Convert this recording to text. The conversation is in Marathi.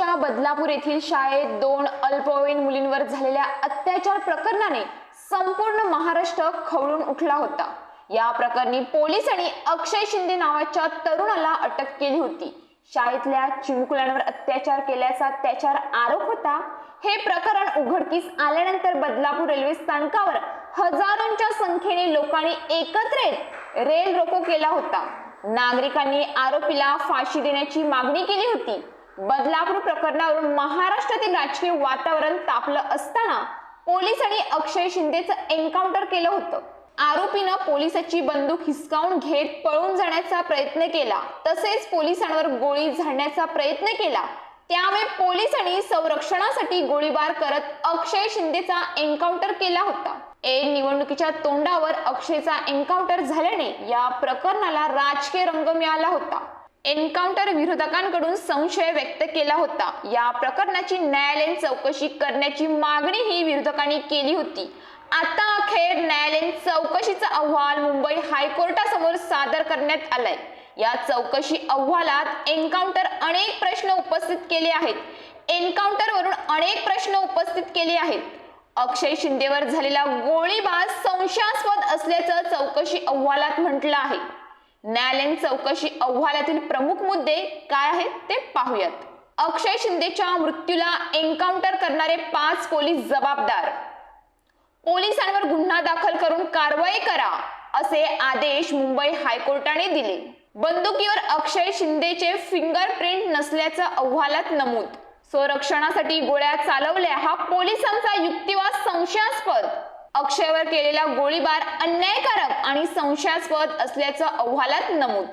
बदलापूर येथील शाळेत दोन अल्पवयीन मुलींवर झालेल्या अत्याचार प्रकरणाने संपूर्ण महाराष्ट्र खवळून उठला होता. या प्रकरणी पोलिसांनी अक्षय शिंदे नावाच्या तरुणाला अटक केली होती. शाळेतल्या चिमुकल्यांवर अत्याचार केल्याचा त्याच्यावर आरोप होता. हे प्रकरण उघडकीस आल्यानंतर बदलापूर रेल्वे स्थानकावर हजारोंच्या संख्येने लोकांनी एकत्र येत रेल रोको केला होता. नागरिकांनी आरोपीला फाशी देण्याची मागणी केली होती. बदलापूर प्रकरणावरून महाराष्ट्रातील राजकीय वातावरण तापलं असताना पोलिसांनी अक्षय शिंदेचं एन्काउंटर केलं होतं. आरोपीनं पोलिसाची बंदूक हिसकावून घेत पळून जाण्याचा प्रयत्न केला. तसेच पोलिसांवर गोळी झाडण्याचा प्रयत्न केला. त्यामुळे पोलिसांनी संरक्षणासाठी गोळीबार करत अक्षय शिंदेचा एन्काउंटर केला होता. एन निवडणुकीच्या तोंडावर अक्षयचा एन्काउंटर झाल्याने या प्रकरणाला राजकीय रंग मिळाला होता. एन्काउंटर विरोधकांकडून संशय व्यक्त केला होता. या प्रकरणाची न्यायालयीन चौकशी करण्याची मागणी ही विरोधकांनी केली होती. आता अखेर न्यायालयीन चौकशीचा अहवाल मुंबई हायकोर्टासमोर सादर करण्यात आलाय. या चौकशी अहवालात एन्काउंटर अनेक प्रश्न उपस्थित केले आहेत. एन्काउंटरवरून अनेक प्रश्न उपस्थित केले आहेत. अक्षय शिंदेवर झालेला गोळीबार संशयास्पद असल्याचं चौकशी अहवालात म्हटलं आहे. न्यायालयीन चौकशी अहवालातील प्रमुख मुद्दे काय आहेत ते पाहूयात. अक्षय शिंदेच्या मृत्यूला एन्काउंटर करणारे पाच पोलीस जबाबदार. पोलिसांवर गुन्हा दाखल करून कारवाई करा असे आदेश मुंबई हायकोर्टाने दिले. बंदुकीवर अक्षय शिंदेचे फिंगरप्रिंट नसल्याचं अहवालात नमूद. संरक्षणासाठी गोळ्या चालवल्या हा पोलिसांचा युक्तिवाद संशयास्पद. अक्षयवर केलेला गोळीबार अन्यायकारक. आणि संशयास्पद असल्याचं अहवालात नमूद.